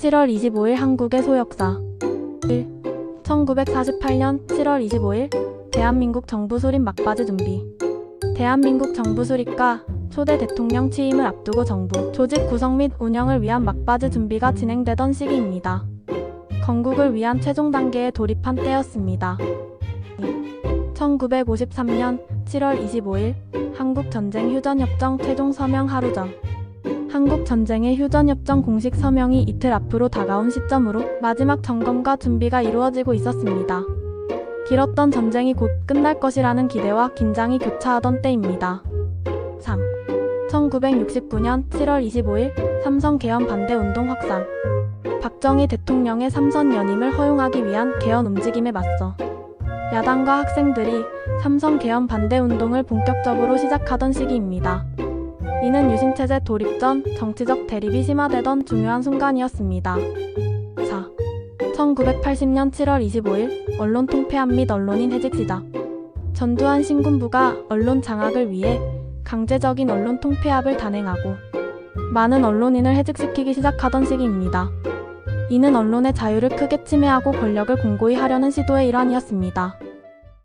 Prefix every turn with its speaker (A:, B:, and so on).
A: 7월 25일 한국의 소역사 1. 1948년 7월 25일 대한민국 정부 수립 막바지 준비 대한민국 정부 수립과 초대 대통령 취임을 앞두고 정부 조직 구성 및 운영을 위한 막바지 준비가 진행되던 시기입니다. 건국을 위한 최종 단계에 돌입한 때였습니다. 1953년 7월 25일 한국전쟁 휴전협정 최종 서명 하루 전 한국 전쟁의 휴전협정 공식 서명이 이틀 앞으로 다가온 시점으로 마지막 점검과 준비가 이루어지고 있었습니다. 길었던 전쟁이 곧 끝날 것이라는 기대와 긴장이 교차하던 때입니다. 3. 1969년 7월 25일 삼성 개헌 반대 운동 확산. 박정희 대통령의 삼선 연임을 허용하기 위한 개헌 움직임에 맞서 야당과 학생들이 삼성 개헌 반대 운동을 본격적으로 시작하던 시기입니다. 이는 유신체제 도입 전 정치적 대립이 심화되던 중요한 순간이었습니다. 4. 1980년 7월 25일 언론 통폐합 및 언론인 해직 시작. 전두환 신군부가 언론 장악을 위해 강제적인 언론 통폐합을 단행하고 많은 언론인을 해직시키기 시작하던 시기입니다. 이는 언론의 자유를 크게 침해하고 권력을 공고히 하려는 시도의 일환이었습니다.